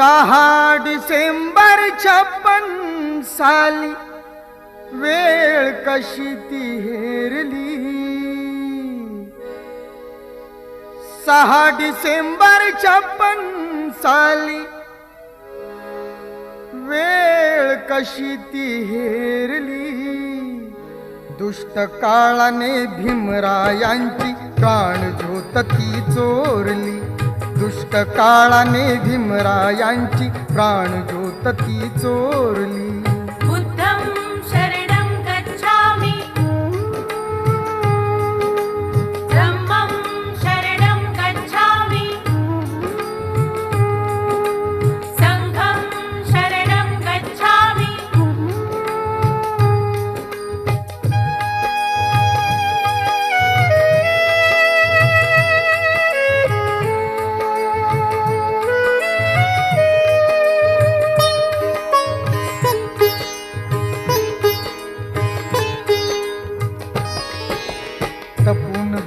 सहा डिसेंबर छप्पन साली वेळ कशी ती हेरली? सहा डिसेंबर छप्पन साली वेळ कशी ती हेरली? दुष्ट काळाने भीमरायांची प्राण ज्योत ती चोरली. दुष्ट काळाने भीमरायांची प्राणज्योत ती चोरली.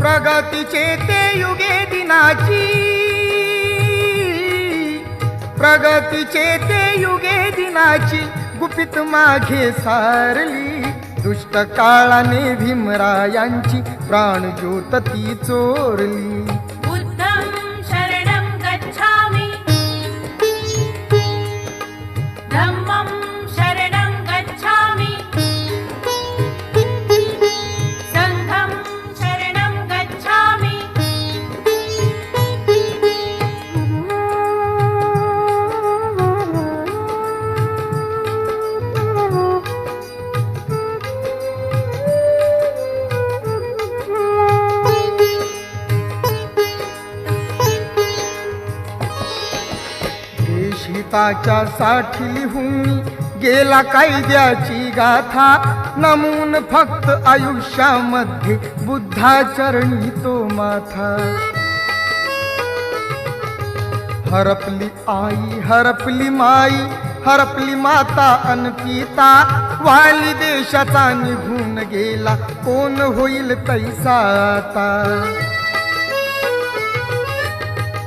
प्रगतीचे ते युगे दिनाची. प्रगतीचे ते युगे दिनाची गुपित मागे सारली. दुष्ट काळाने भीमरायांची प्राण ज्योत ती चोरली. स्वतःच्या साठी लिहून गेला कायद्याची गाथा. नमून फक्त आयुष्यामध्ये बुद्धाचरणी तो माथा. हरपली आई हरपली माई हरपली माता अनपिता वाली देशाचा निघून गेला. कोण होईल तैसा आता?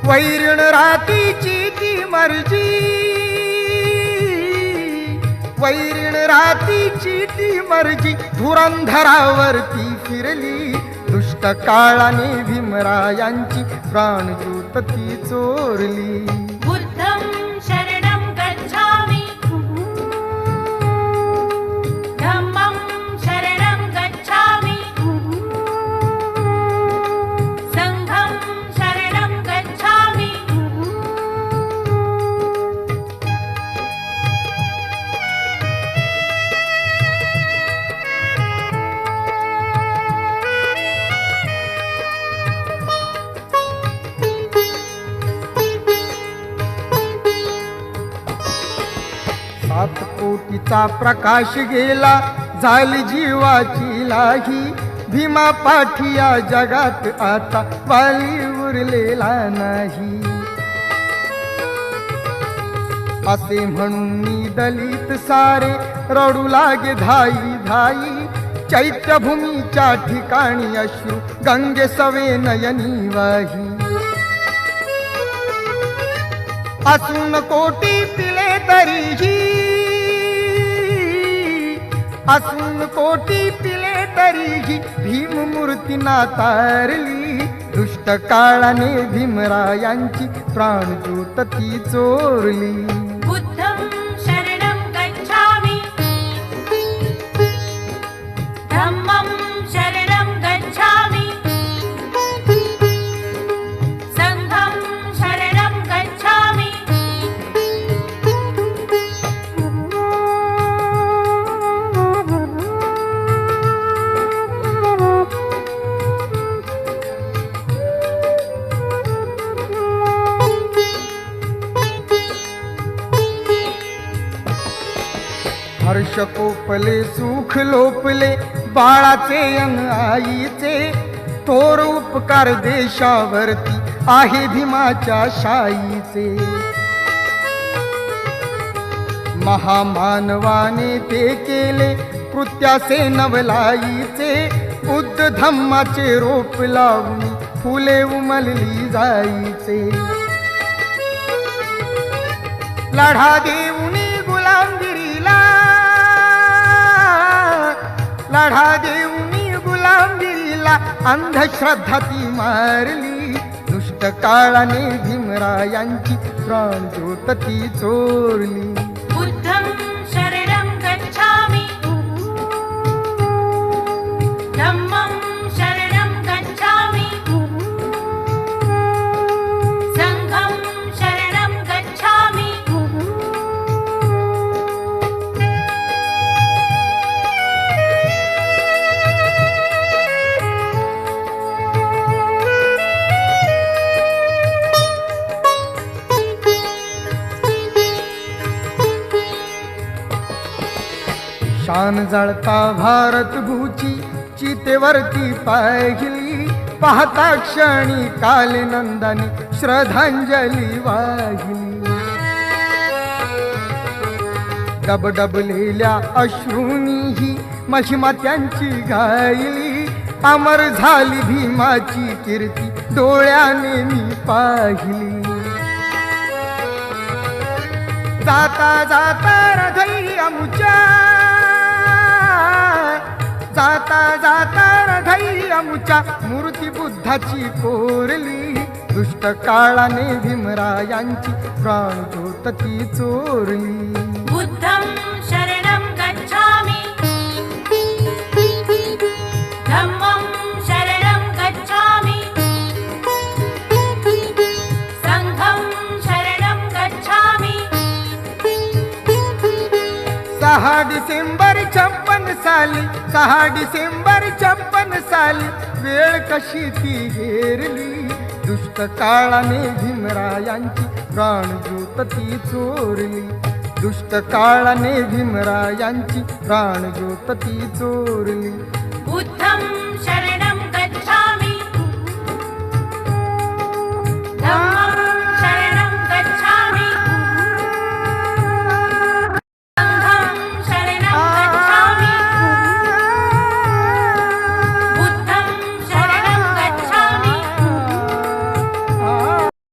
वैरण रातीची ती मर्जी. वैरण रातीची ती मर्जी धुरंधरावरती फिरली. दुष्ट काळाने भीमरायांची प्राणज्योत ती चोरली. कोटीचा प्रकाश गेला झाली जीवाची लाही. भीमा पाठिया जगात आता वाली उरलेला नाही. असे म्हणून मी दलित सारे रडू लागे धाई धाई. चैत्यभूमीच्या ठिकाणी अश्रू गंगे सवे नयनी वाही. असून कोटी पिले तरीही असून कोटी पिले तरीही भीम मूर्ती तारली दुष्ट काळाने भीमरायांची प्राणज्योत ती चोरली. हर्ष कोपले सुख लोपले बाळाचे अन आईचे. थोर उपकार देशावरती आहे भीमाच्या शाईचे. महामानवाने ते केले कृत्याचे नवलाईचे. बुद्ध धम्माचे रोप लावून फुले उमलली जाईचे. लढा देऊ लढा देऊनी गुलामगिरीला अंधश्रद्धा ती मारली. दुष्ट काळाने भीमरायांची प्राण ज्योत ती चोरली. शान जळता भारत भूची चितेवरती पाहिली पाहता क्षणी कालनंदाने श्रद्धांजली वाहिली. डबडबलेल्या अश्रूनी ही महिमा त्यांची गायली. अमर झाली भीमाची कीर्ती डोळ्याने मी पाहिली. जाता जाता रधई आमच्या जाता जाता रधई अमुच्या मूर्ती बुद्धाची कोरली. दुष्ट काळाने भीमरायांची प्राण ज्योत ती चोरली. बुद्धं शरणं गच्छामि. धम्मं शरणं गच्छामि. सङ्घं शरणं गच्छामि. सहा डिसेंबर साली सहा डिसेंबर छप्पन साली. वेळ कशी ती घेरली? दुष्ट काळाने भीमरायांची प्राणज्योत ती चोरली. दुष्ट काळाने भीमरायांची प्राणज्योत ती चोरली. उत्तम शरणं गच्छामि.